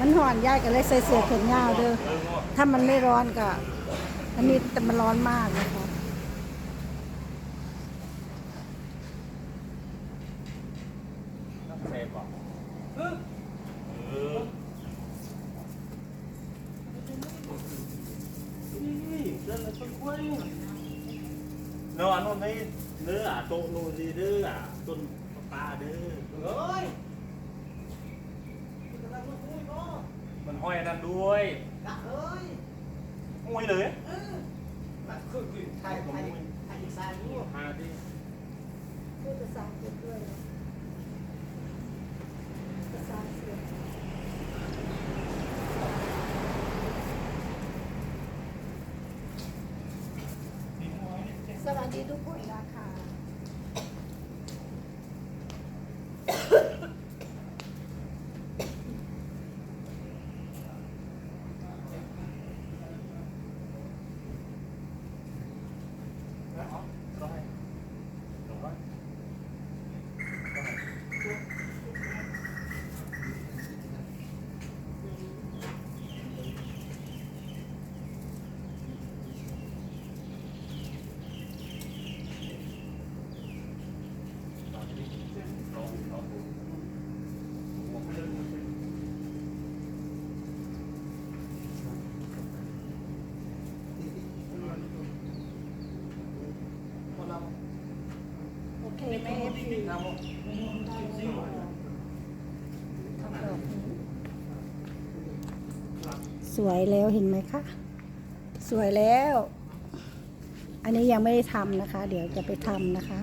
มันห่อนยายก็เลยใส่เสื้อแขนยาวเด้อ ถ้ามันไม่ร้อนก็ อันนี้แต่มันร้อนมากนะคะเซฟบอกเออนี่เดินไปคุยเนื้อนู่นนี่เนื้อโต๊ะนู่นนี่เนื้อต้นปลาเด้อเฮ้ย มันห้อยนั่นด้วยนะเอ้ยห้อยเลยเออมันคือคือไทยไทยไทยอีสานรู้หาดิพูดภาษาอังกฤษด้วยนะภาษาอังกฤษสวัสดีทุกคนนะคะ โอเคไหมเอฟซีทำดอกนี้สวยแล้วเห็นไหมคะ สวยแล้ว อันนี้ยังไม่ได้ทำนะคะ เดี๋ยวจะไปทำนะคะ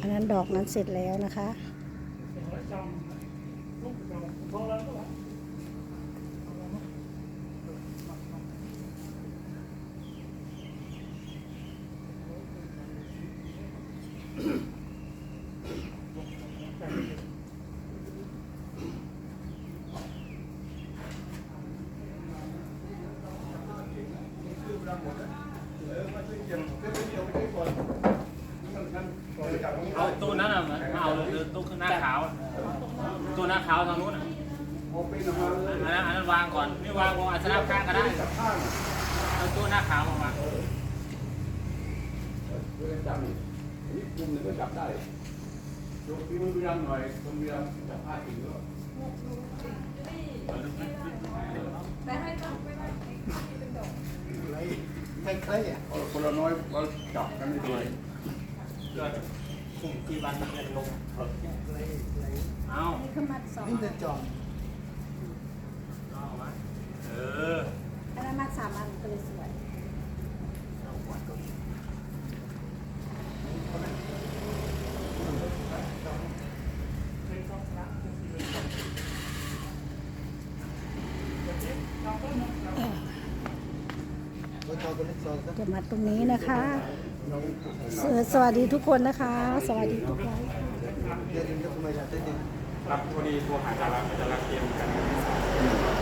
อันนั้นดอกนั้นเสร็จแล้วนะคะ เอาตู้นั้นอะมาเอาเลยตู้ข้างหน้าขาวตู้หน้าขาวทางนู้นอะ อันนั้นอันนั้นวางก่อนนี่วางวางอัศนะข้างก็ได้เอาตู้หน้าขาวมาวางจับนี่นี่กลุ่มหนึ่งก็จับได้ยกที่มือเรียงหน่อยคนเรียงจับผ้าจริงก็ไม่เคยอะคนละน้อยก็จับกันไม่ด้วยเกิดกลุ่มกี่วันเป็นลมเอานี่คือมัดสองนี่จะจองเอามา เอออันนั้นมัดสามอันก็เลยสวยตัวจองตัวเล็กจองซะมัดตรงนี้นะคะสวสวัสดีทุกคนนะคะ สวัสดีทุกคนรับพอดีโทรหาดาราจะรักเกมกันไม่เจอเจอดูแล้วเนี่ยแกอยู่เช่น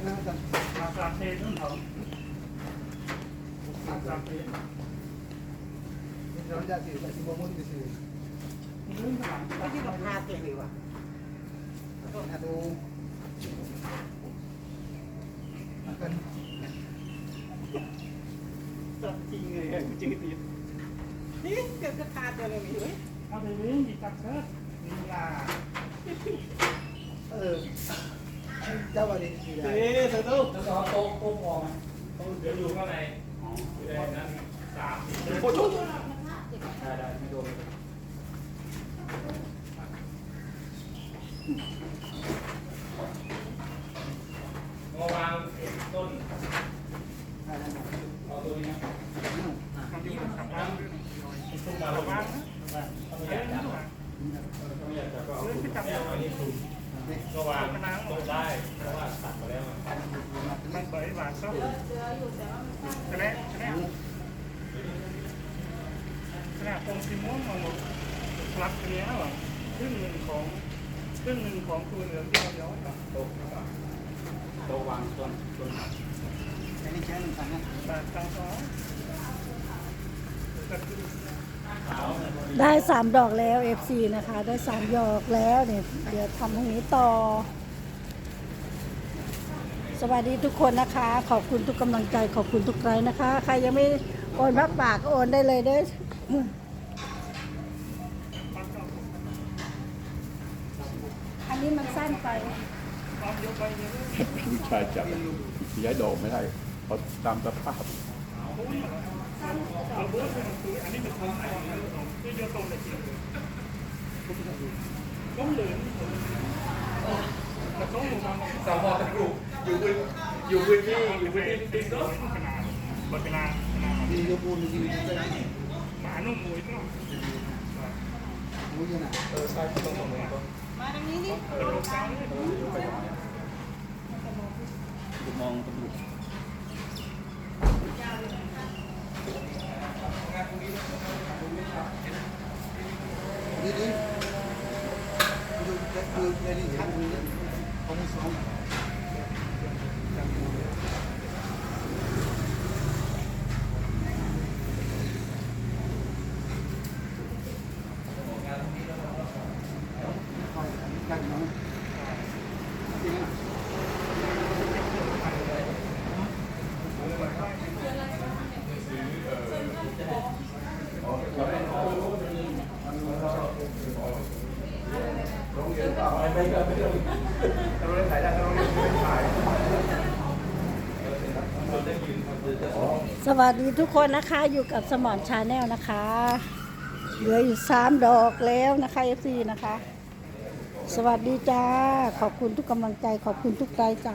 ดไปมาธนาคารแล้วแต่ที่ผมเงินไม่ขึ้นจองสิอ๋อจองอ๋อกินน้ำกินน้ำกันมาสามเทนนู่นเขานนาเราจะสิสิบจะสิไม่ใช่กับพาเตียงเลยว่ะอะดูกันจริงจริงติดนี่เกิดกับพาเตียงเลยมีเว้ยเอาไปวิ่งดีจับเชิดลีลาเออ เจ้าบริสุทธิ์เอ๊ะเต้องแล้วก็โต๊ะต๊ะพอเดี๋ยวอยู่ข้างในอยู่ในนั้นสามสี่โอ้ชุบได้ได้ไม่โดนงอวางต้นเอาตัวนี้นะตุ้มมาลงมาไม่อยากจะก็เอาตุ้มมาเอานี่ตุ้ม ก็วางโต๊ะได้เพราะว่าตัดมาแล้วมันเบยหวานก็คะแนนคะแนนขนาดตรงซีม่วงมันคลับเนี้ยว่ะครึ่งหนึ่งของครึ่งหนึ่งของตัวเหลืองที่เราย้อนกลับโต๊ะโต๊ะวางต้นต้นอันนี้ใช้หนึ่งพันนะบาทตังซ้อนก็คือ ได้สามดอกแล้ว FC นะคะ ได้สามดอกแล้วเนี่ยเดี๋ยวทำพรุ่งนี้ต่อ สวัสดีทุกคนนะคะ ขอบคุณทุกกำลังใจ ขอบคุณทุกไลค์นะคะ ใครยังไม่โอนพักปากก็โอนได้เลยเด้ออันนี้มันสั้นไปปั๊บยกไปเยจับย้ายดอกไม่ได้เพราะตามสภาพ เราเบิร์ดเป็นคืออันนี้เป็นของไหนที่เดียวตรงเลยต้องเหลืองแต่ต้องลงมองพออยู่อยู่พื้นอยู่พื้นที่อยู่พื้นที่ติดเนาะขนาดบนเวลานมีโยบูนมีมีก็ได้หมานุ่มมวยก็มุ้ยนะเออใช่ต้องตรงนี้มาทางนี้นี่ เออซ้าย มองตรงนี้ นี่นี่ดูดูในลิ้นชักดูนี่เขาไม่ซ้อม กันเนาะจริงอะ สวัสดีทุกคนนะคะอยู่กับสมอนชาแนลนะคะ เหลืออยู่สามดอกแล้วนะคะเอฟซีนะคะ สวัสดีจ้า ขอบคุณทุกกำลังใจ ขอบคุณทุกใจจ้า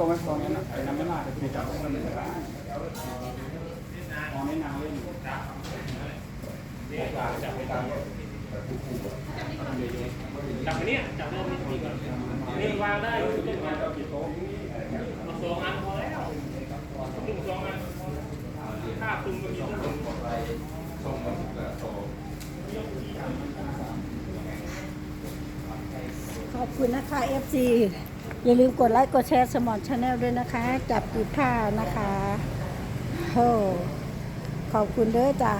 ตรงนั้นตรงนี้นะไอ้น้ำไม่น่าจะมีจับมันไม่ได้ตอนนี้นางเล่นจับจับไปตามจับไปเนี่ยจับรอบนี้ดีกว่านี่วางได้ต้นไม้กี่ต๊ะมาสองอันพอแล้วตุ้มสองอันถ้าตุ้มก็มีตุ้มส่งมาถึงแล้วโตขอบคุณนะคะ FC อย่าลืมกดไลค์กดแชร์สมอนชาแนลด้วยนะคะ จับกีบผ้านะคะโอ้ขอบคุณเด้อจ้า